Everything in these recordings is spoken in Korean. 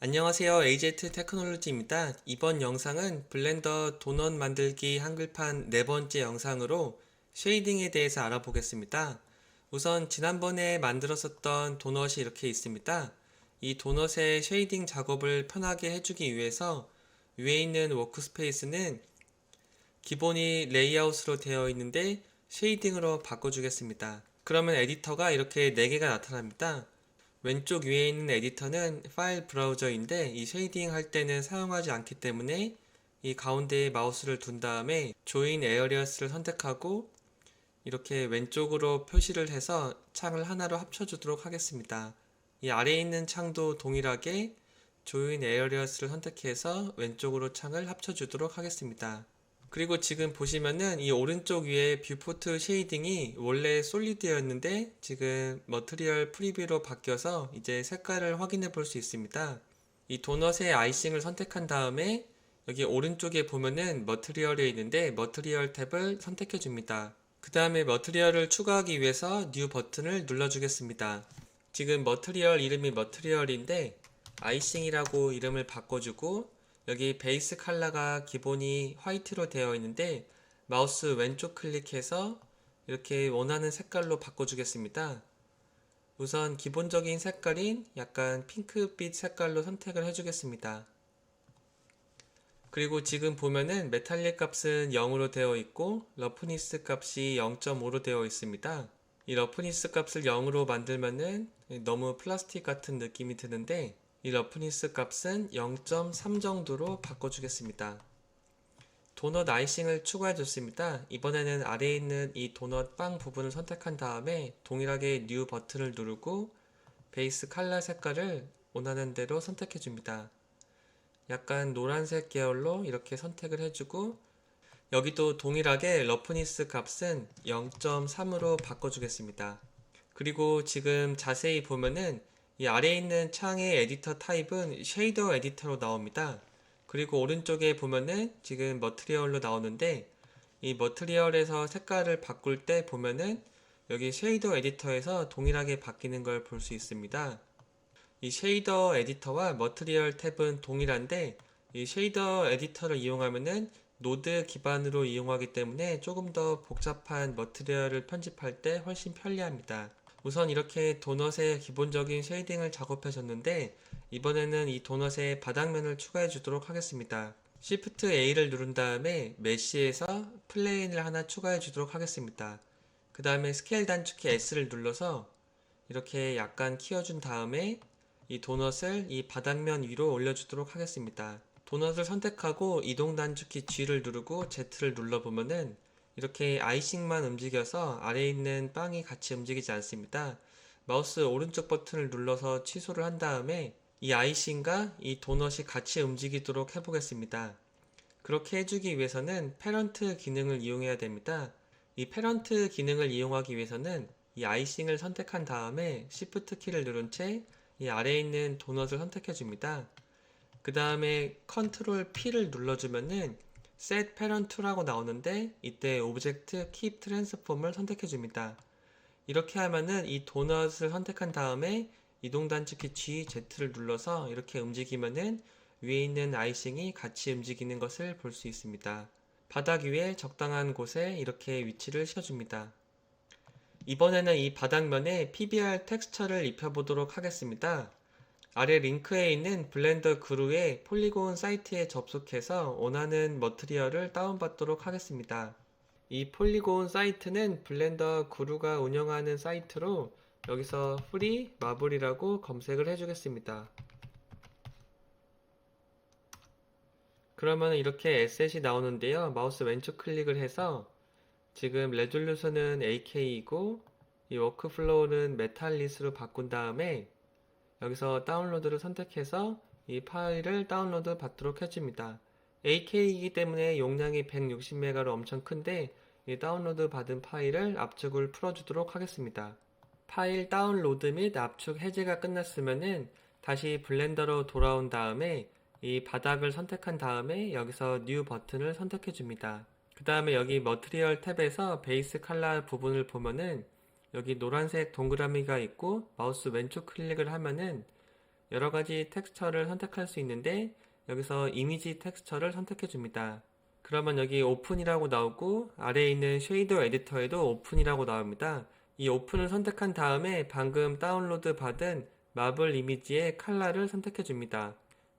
안녕하세요. AZ 테크놀로지입니다. 이번 영상은 블렌더 도넛 만들기 한글판 네 번째 영상으로 쉐이딩에 대해서 알아보겠습니다. 우선 지난번에 만들었었던 도넛이 이렇게 있습니다. 이 도넛의 쉐이딩 작업을 편하게 해주기 위해서 위에 있는 워크스페이스는 기본이 레이아웃으로 되어 있는데 쉐이딩으로 바꿔주겠습니다. 그러면 에디터가 이렇게 4개가 나타납니다. 왼쪽 위에 있는 에디터는 파일 브라우저인데 이 쉐이딩 할 때는 사용하지 않기 때문에 이 가운데에 마우스를 둔 다음에 조인 에어리어스를 선택하고 이렇게 왼쪽으로 표시를 해서 창을 하나로 합쳐주도록 하겠습니다. 이 아래에 있는 창도 동일하게 조인 에어리어스를 선택해서 왼쪽으로 창을 합쳐주도록 하겠습니다. 그리고 지금 보시면은 이 오른쪽 위에 뷰포트 쉐이딩이 원래 솔리드였는데 지금 머트리얼 프리뷰로 바뀌어서 이제 색깔을 확인해 볼 수 있습니다. 이 도넛의 아이싱을 선택한 다음에 여기 오른쪽에 보면은 머트리얼이 있는데 머트리얼 탭을 선택해 줍니다. 그 다음에 머트리얼을 추가하기 위해서 뉴 버튼을 눌러 주겠습니다. 지금 머트리얼 이름이 머트리얼인데 아이싱이라고 이름을 바꿔주고 여기 베이스 컬러가 기본이 화이트로 되어 있는데 마우스 왼쪽 클릭해서 이렇게 원하는 색깔로 바꿔주겠습니다. 우선 기본적인 색깔인 약간 핑크빛 색깔로 선택을 해주겠습니다. 그리고 지금 보면은 메탈릭 값은 0으로 되어 있고 러프니스 값이 0.5로 되어 있습니다. 이 러프니스 값을 0으로 만들면은 너무 플라스틱 같은 느낌이 드는데 이 러프니스 값은 0.3 정도로 바꿔주겠습니다. 도넛 아이싱을 추가해 줬습니다. 이번에는 아래에 있는 이 도넛 빵 부분을 선택한 다음에 동일하게 뉴 버튼을 누르고 베이스 컬러 색깔을 원하는 대로 선택해 줍니다. 약간 노란색 계열로 이렇게 선택을 해주고 여기도 동일하게 러프니스 값은 0.3으로 바꿔주겠습니다. 그리고 지금 자세히 보면은 이 아래에 있는 창의 에디터 타입은 쉐이더 에디터로 나옵니다. 그리고 오른쪽에 보면은 지금 머트리얼로 나오는데 이 머트리얼에서 색깔을 바꿀 때 보면은 여기 쉐이더 에디터에서 동일하게 바뀌는 걸 볼 수 있습니다. 이 쉐이더 에디터와 머트리얼 탭은 동일한데 이 쉐이더 에디터를 이용하면은 노드 기반으로 이용하기 때문에 조금 더 복잡한 머트리얼을 편집할 때 훨씬 편리합니다. 우선 이렇게 도넛의 기본적인 쉐이딩을 작업해 줬는데 이번에는 이 도넛의 바닥면을 추가해 주도록 하겠습니다. Shift A를 누른 다음에 메쉬에서 플레인을 하나 추가해 주도록 하겠습니다. 그 다음에 스케일 단축키 S를 눌러서 이렇게 약간 키워준 다음에 이 도넛을 이 바닥면 위로 올려주도록 하겠습니다. 도넛을 선택하고 이동 단축키 G를 누르고 Z를 눌러보면은 이렇게 아이싱만 움직여서 아래에 있는 빵이 같이 움직이지 않습니다. 마우스 오른쪽 버튼을 눌러서 취소를 한 다음에 이 아이싱과 이 도넛이 같이 움직이도록 해보겠습니다. 그렇게 해주기 위해서는 페런트 기능을 이용해야 됩니다. 이 페런트 기능을 이용하기 위해서는 이 아이싱을 선택한 다음에 Shift 키를 누른 채 이 아래에 있는 도넛을 선택해 줍니다. 그 다음에 Ctrl P를 눌러주면은 set parent라고 나오는데 이때 오브젝트 keep transform을 선택해 줍니다. 이렇게 하면은 이 도넛을 선택한 다음에 이동 단축키 G, Z를 눌러서 이렇게 움직이면은 위에 있는 아이싱이 같이 움직이는 것을 볼 수 있습니다. 바닥 위에 적당한 곳에 이렇게 위치를 시켜줍니다. 이번에는 이 바닥면에 PBR 텍스처를 입혀보도록 하겠습니다. 아래 링크에 있는 블렌더 그루의 폴리곤 사이트에 접속해서 원하는 머트리얼을 다운받도록 하겠습니다. 이 폴리곤 사이트는 블렌더 그루가 운영하는 사이트로 여기서 프리 마블이라고 검색을 해주겠습니다. 그러면 이렇게 에셋이 나오는데요. 마우스 왼쪽 클릭을 해서 지금 레졸루션은 AK이고 이 워크플로우는 메탈리스로 바꾼 다음에 여기서 다운로드를 선택해서 이 파일을 다운로드 받도록 해줍니다. AK이기 때문에 용량이 160메가로 엄청 큰데 이 다운로드 받은 파일을 압축을 풀어주도록 하겠습니다. 파일 다운로드 및 압축 해제가 끝났으면은 다시 블렌더로 돌아온 다음에 이 바닥을 선택한 다음에 여기서 뉴 버튼을 선택해 줍니다. 그 다음에 여기 머트리얼 탭에서 베이스 컬러 부분을 보면은 여기 노란색 동그라미가 있고 마우스 왼쪽 클릭을 하면은 여러 가지 텍스처를 선택할 수 있는데 여기서 이미지 텍스처를 선택해 줍니다. 그러면 여기 오픈이라고 나오고 아래에 있는 쉐이더 에디터에도 오픈이라고 나옵니다. 이 오픈을 선택한 다음에 방금 다운로드 받은 마블 이미지의 컬러를 선택해 줍니다.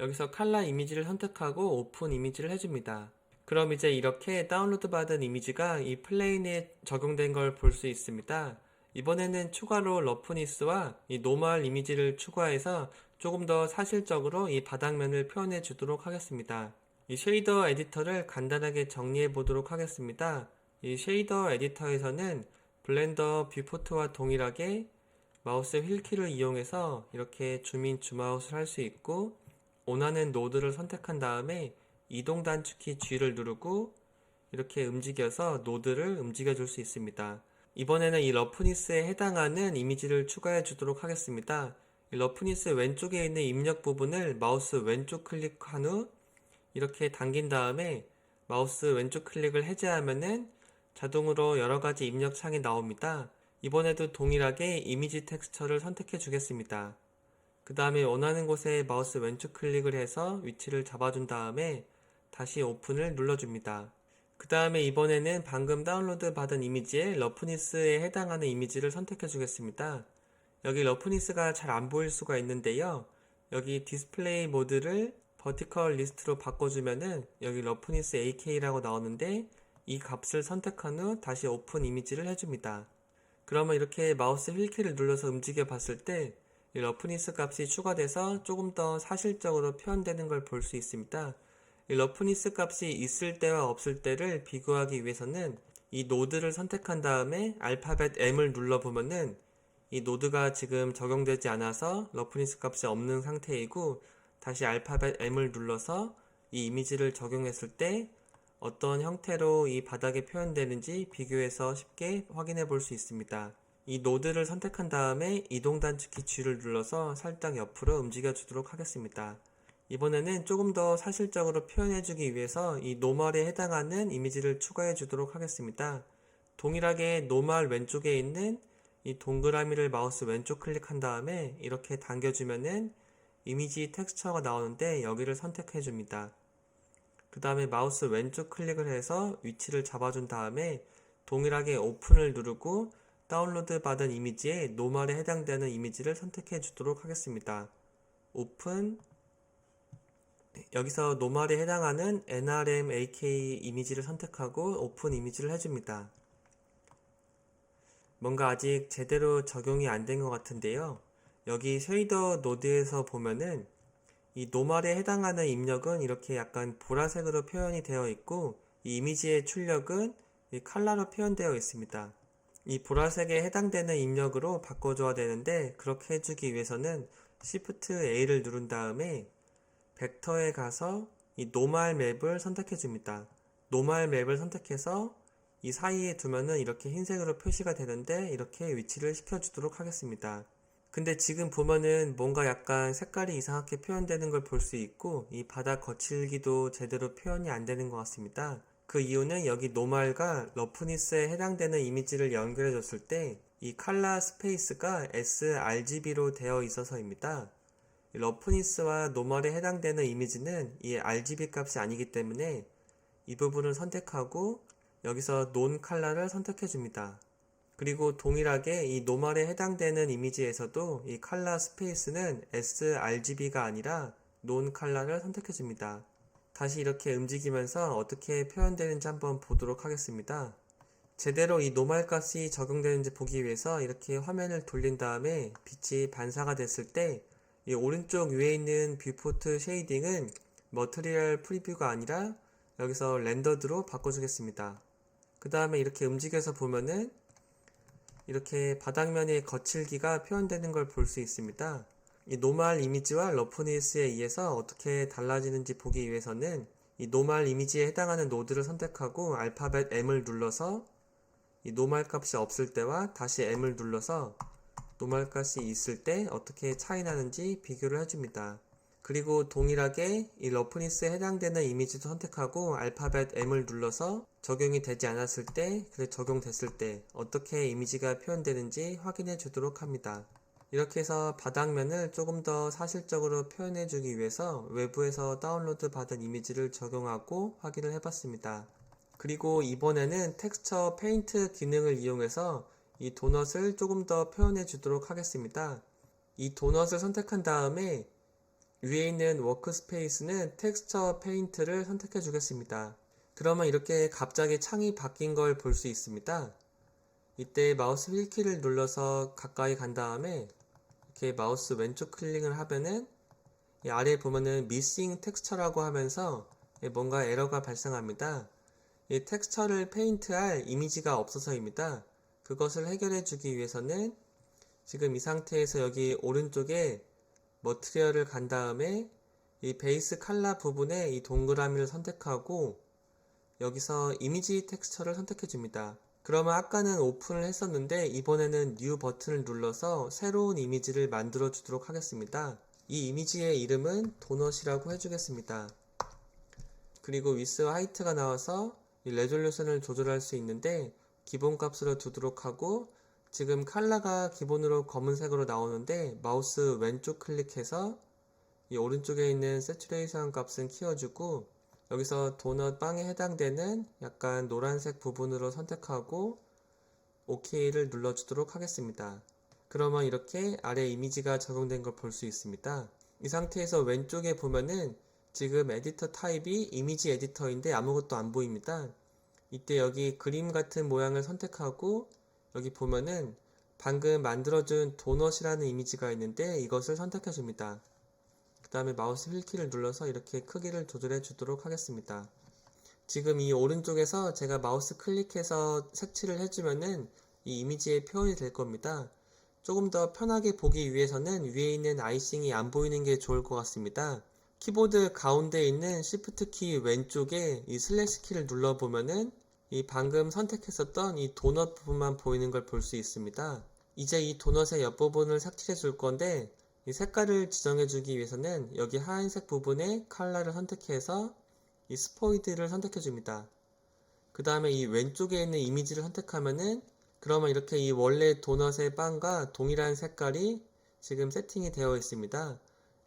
여기서 컬러 이미지를 선택하고 오픈 이미지를 해줍니다. 그럼 이제 이렇게 다운로드 받은 이미지가 이 플레인에 적용된 걸 볼 수 있습니다. 이번에는 추가로 러프니스와 이 노멀 이미지를 추가해서 조금 더 사실적으로 이 바닥면을 표현해 주도록 하겠습니다. 이 쉐이더 에디터를 간단하게 정리해 보도록 하겠습니다. 이 쉐이더 에디터에서는 블렌더 뷰포트와 동일하게 마우스 휠키를 이용해서 이렇게 줌인 줌아웃을 할 수 있고 원하는 노드를 선택한 다음에 이동 단축키 G를 누르고 이렇게 움직여서 노드를 움직여 줄 수 있습니다. 이번에는 이 러프니스에 해당하는 이미지를 추가해 주도록 하겠습니다. 이 러프니스 왼쪽에 있는 입력 부분을 마우스 왼쪽 클릭한 후 이렇게 당긴 다음에 마우스 왼쪽 클릭을 해제하면은 자동으로 여러 가지 입력 창이 나옵니다. 이번에도 동일하게 이미지 텍스처를 선택해 주겠습니다. 그 다음에 원하는 곳에 마우스 왼쪽 클릭을 해서 위치를 잡아준 다음에 다시 오픈을 눌러줍니다. 그 다음에 이번에는 방금 다운로드 받은 이미지에 러프니스에 해당하는 이미지를 선택해 주겠습니다. 여기 러프니스가 잘 안 보일 수가 있는데요. 여기 디스플레이 모드를 버티컬 리스트로 바꿔주면은 여기 러프니스 AK라고 나오는데 이 값을 선택한 후 다시 오픈 이미지를 해줍니다. 그러면 이렇게 마우스 휠키를 눌러서 움직여 봤을 때 이 러프니스 값이 추가돼서 조금 더 사실적으로 표현되는 걸 볼 수 있습니다. 이 러프니스 값이 있을 때와 없을 때를 비교하기 위해서는 이 노드를 선택한 다음에 알파벳 M을 눌러보면은 이 노드가 지금 적용되지 않아서 러프니스 값이 없는 상태이고 다시 알파벳 M을 눌러서 이 이미지를 적용했을 때 어떤 형태로 이 바닥에 표현되는지 비교해서 쉽게 확인해 볼 수 있습니다. 이 노드를 선택한 다음에 이동 단축키 G를 눌러서 살짝 옆으로 움직여 주도록 하겠습니다. 이번에는 조금 더 사실적으로 표현해 주기 위해서 이 노멀에 해당하는 이미지를 추가해 주도록 하겠습니다. 동일하게 노멀 왼쪽에 있는 이 동그라미를 마우스 왼쪽 클릭한 다음에 이렇게 당겨주면은 이미지 텍스처가 나오는데 여기를 선택해 줍니다. 그 다음에 마우스 왼쪽 클릭을 해서 위치를 잡아준 다음에 동일하게 오픈을 누르고 다운로드 받은 이미지에 노멀에 해당되는 이미지를 선택해 주도록 하겠습니다. 오픈 여기서 노멀에 해당하는 NRM AK 이미지를 선택하고 오픈 이미지를 해줍니다. 뭔가 아직 제대로 적용이 안 된 것 같은데요. 여기 쉐이더 노드에서 보면은 이 노멀에 해당하는 입력은 이렇게 약간 보라색으로 표현이 되어 있고 이 이미지의 출력은 이 컬러로 표현되어 있습니다. 이 보라색에 해당되는 입력으로 바꿔줘야 되는데 그렇게 해주기 위해서는 Shift A를 누른 다음에 벡터에 가서 이 노멀 맵을 선택해 줍니다. 노멀 맵을 선택해서 이 사이에 두면은 이렇게 흰색으로 표시가 되는데 이렇게 위치를 시켜주도록 하겠습니다. 근데 지금 보면은 뭔가 약간 색깔이 이상하게 표현되는 걸 볼 수 있고 이 바닥 거칠기도 제대로 표현이 안 되는 것 같습니다. 그 이유는 여기 노멀과 러프니스에 해당되는 이미지를 연결해 줬을 때 이 칼라 스페이스가 sRGB로 되어 있어서입니다. 러프니스와 노멀에 해당되는 이미지는 이 RGB 값이 아니기 때문에 이 부분을 선택하고 여기서 논 컬러를 선택해 줍니다. 그리고 동일하게 이 노멀에 해당되는 이미지에서도 이 컬러 스페이스는 sRGB가 아니라 논 컬러를 선택해 줍니다. 다시 이렇게 움직이면서 어떻게 표현되는지 한번 보도록 하겠습니다. 제대로 이 노멀 값이 적용되는지 보기 위해서 이렇게 화면을 돌린 다음에 빛이 반사가 됐을 때 이 오른쪽 위에 있는 뷰포트 쉐이딩은 머트리얼 프리뷰가 아니라 여기서 렌더드로 바꿔주겠습니다. 그 다음에 이렇게 움직여서 보면은 이렇게 바닥면의 거칠기가 표현되는 걸 볼 수 있습니다. 이 노멀 이미지와 러프니스에 의해서 어떻게 달라지는지 보기 위해서는 이 노멀 이미지에 해당하는 노드를 선택하고 알파벳 M을 눌러서 이 노멀 값이 없을 때와 다시 M을 눌러서 노멀 값이 있을 때 어떻게 차이 나는지 비교를 해줍니다. 그리고 동일하게 이 러프니스에 해당되는 이미지도 선택하고 알파벳 M을 눌러서 적용이 되지 않았을 때, 그래 적용됐을 때 어떻게 이미지가 표현되는지 확인해 주도록 합니다. 이렇게 해서 바닥면을 조금 더 사실적으로 표현해 주기 위해서 외부에서 다운로드 받은 이미지를 적용하고 확인을 해 봤습니다. 그리고 이번에는 텍스처 페인트 기능을 이용해서 이 도넛을 조금 더 표현해 주도록 하겠습니다. 이 도넛을 선택한 다음에 위에 있는 워크스페이스는 텍스처 페인트를 선택해 주겠습니다. 그러면 이렇게 갑자기 창이 바뀐 걸 볼 수 있습니다. 이때 마우스 휠키를 눌러서 가까이 간 다음에 이렇게 마우스 왼쪽 클릭을 하면은 이 아래에 보면은 미싱 텍스처라고 하면서 뭔가 에러가 발생합니다. 이 텍스처를 페인트할 이미지가 없어서입니다. 그것을 해결해 주기 위해서는 지금 이 상태에서 여기 오른쪽에 머트리얼을 간 다음에 이 베이스 칼라 부분에 이 동그라미를 선택하고 여기서 이미지 텍스처를 선택해 줍니다. 그러면 아까는 오픈을 했었는데 이번에는 뉴 버튼을 눌러서 새로운 이미지를 만들어 주도록 하겠습니다. 이 이미지의 이름은 도넛이라고 해주겠습니다. 그리고 위스 하이트가 나와서 이 레졸루션을 조절할 수 있는데 기본값으로 두도록 하고 지금 컬러가 기본으로 검은색으로 나오는데 마우스 왼쪽 클릭해서 이 오른쪽에 있는 세츄레이션 값은 키워주고 여기서 도넛 빵에 해당되는 약간 노란색 부분으로 선택하고 OK를 눌러주도록 하겠습니다. 그러면 이렇게 아래 이미지가 적용된 걸 볼 수 있습니다. 이 상태에서 왼쪽에 보면은 지금 에디터 타입이 이미지 에디터인데 아무것도 안 보입니다. 이때 여기 그림 같은 모양을 선택하고 여기 보면은 방금 만들어준 도넛이라는 이미지가 있는데 이것을 선택해 줍니다. 그 다음에 마우스 휠키를 눌러서 이렇게 크기를 조절해 주도록 하겠습니다. 지금 이 오른쪽에서 제가 마우스 클릭해서 색칠을 해주면은 이 이미지의 표현이 될 겁니다. 조금 더 편하게 보기 위해서는 위에 있는 아이싱이 안 보이는 게 좋을 것 같습니다. 키보드 가운데 있는 Shift 키 왼쪽에 이 슬래시 키를 눌러보면은 이 방금 선택했었던 이 도넛 부분만 보이는 걸 볼 수 있습니다. 이제 이 도넛의 옆부분을 삭제해 줄 건데 이 색깔을 지정해 주기 위해서는 여기 하얀색 부분에 컬러를 선택해서 이 스포이드를 선택해 줍니다. 그 다음에 이 왼쪽에 있는 이미지를 선택하면은 그러면 이렇게 이 원래 도넛의 빵과 동일한 색깔이 지금 세팅이 되어 있습니다.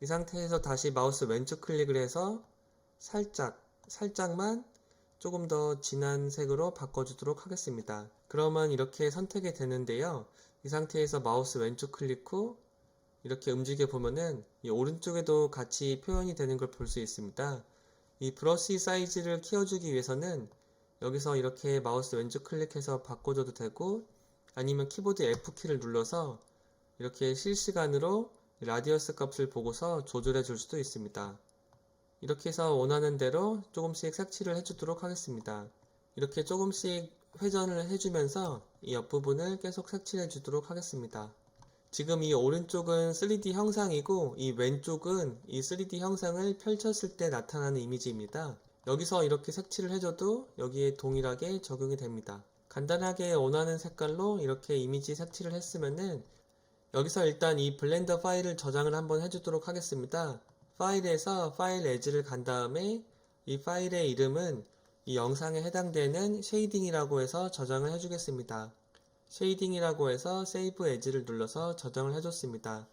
이 상태에서 다시 마우스 왼쪽 클릭을 해서 살짝, 살짝만 조금 더 진한 색으로 바꿔주도록 하겠습니다. 그러면 이렇게 선택이 되는데요. 이 상태에서 마우스 왼쪽 클릭 후 이렇게 움직여 보면은 이 오른쪽에도 같이 표현이 되는 걸 볼 수 있습니다. 이 브러쉬 사이즈를 키워주기 위해서는 여기서 이렇게 마우스 왼쪽 클릭해서 바꿔줘도 되고 아니면 키보드 F키를 눌러서 이렇게 실시간으로 라디어스 값을 보고서 조절해 줄 수도 있습니다. 이렇게 해서 원하는 대로 조금씩 색칠을 해주도록 하겠습니다. 이렇게 조금씩 회전을 해주면서 이 옆부분을 계속 색칠해 주도록 하겠습니다. 지금 이 오른쪽은 3D 형상이고 이 왼쪽은 이 3D 형상을 펼쳤을 때 나타나는 이미지입니다. 여기서 이렇게 색칠을 해줘도 여기에 동일하게 적용이 됩니다. 간단하게 원하는 색깔로 이렇게 이미지 색칠을 했으면은 여기서 일단 이 블렌더 파일을 저장을 한번 해주도록 하겠습니다. 파일에서 파일 에즈를 간 다음에 이 파일의 이름은 이 영상에 해당되는 쉐이딩이라고 해서 저장을 해주겠습니다. 쉐이딩이라고 해서 세이브 에즈를 눌러서 저장을 해줬습니다.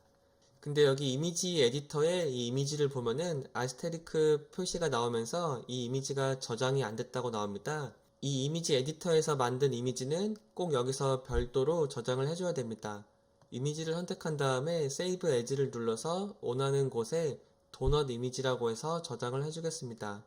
근데 여기 이미지 에디터에 이 이미지를 보면은 아스테리크 표시가 나오면서 이 이미지가 저장이 안 됐다고 나옵니다. 이 이미지 에디터에서 만든 이미지는 꼭 여기서 별도로 저장을 해줘야 됩니다. 이미지를 선택한 다음에 세이브 에즈를 눌러서 원하는 곳에 도넛 이미지라고 해서 저장을 해주겠습니다.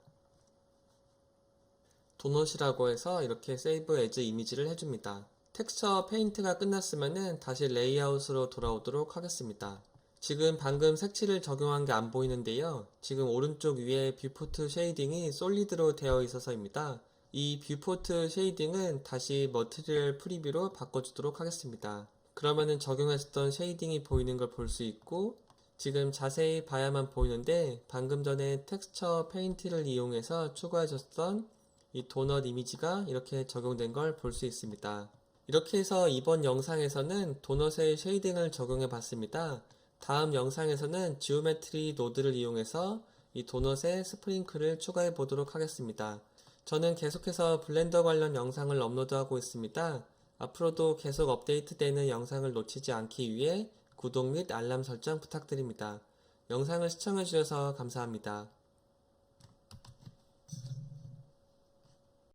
도넛이라고 해서 이렇게 세이브 에즈 이미지를 해줍니다. 텍스처 페인트가 끝났으면 다시 레이아웃으로 돌아오도록 하겠습니다. 지금 방금 색칠을 적용한 게 안 보이는데요. 지금 오른쪽 위에 뷰포트 쉐이딩이 솔리드로 되어 있어서입니다. 이 뷰포트 쉐이딩은 다시 머티리얼 프리뷰로 바꿔주도록 하겠습니다. 그러면은 적용했었던 쉐이딩이 보이는 걸 볼 수 있고 지금 자세히 봐야만 보이는데 방금 전에 텍스처 페인트를 이용해서 추가해줬던 이 도넛 이미지가 이렇게 적용된 걸 볼 수 있습니다. 이렇게 해서 이번 영상에서는 도넛의 쉐이딩을 적용해 봤습니다. 다음 영상에서는 지오메트리 노드를 이용해서 이 도넛의 스프링클을 추가해 보도록 하겠습니다. 저는 계속해서 블렌더 관련 영상을 업로드하고 있습니다. 앞으로도 계속 업데이트되는 영상을 놓치지 않기 위해 구독 및 알람 설정 부탁드립니다. 영상을 시청해주셔서 감사합니다.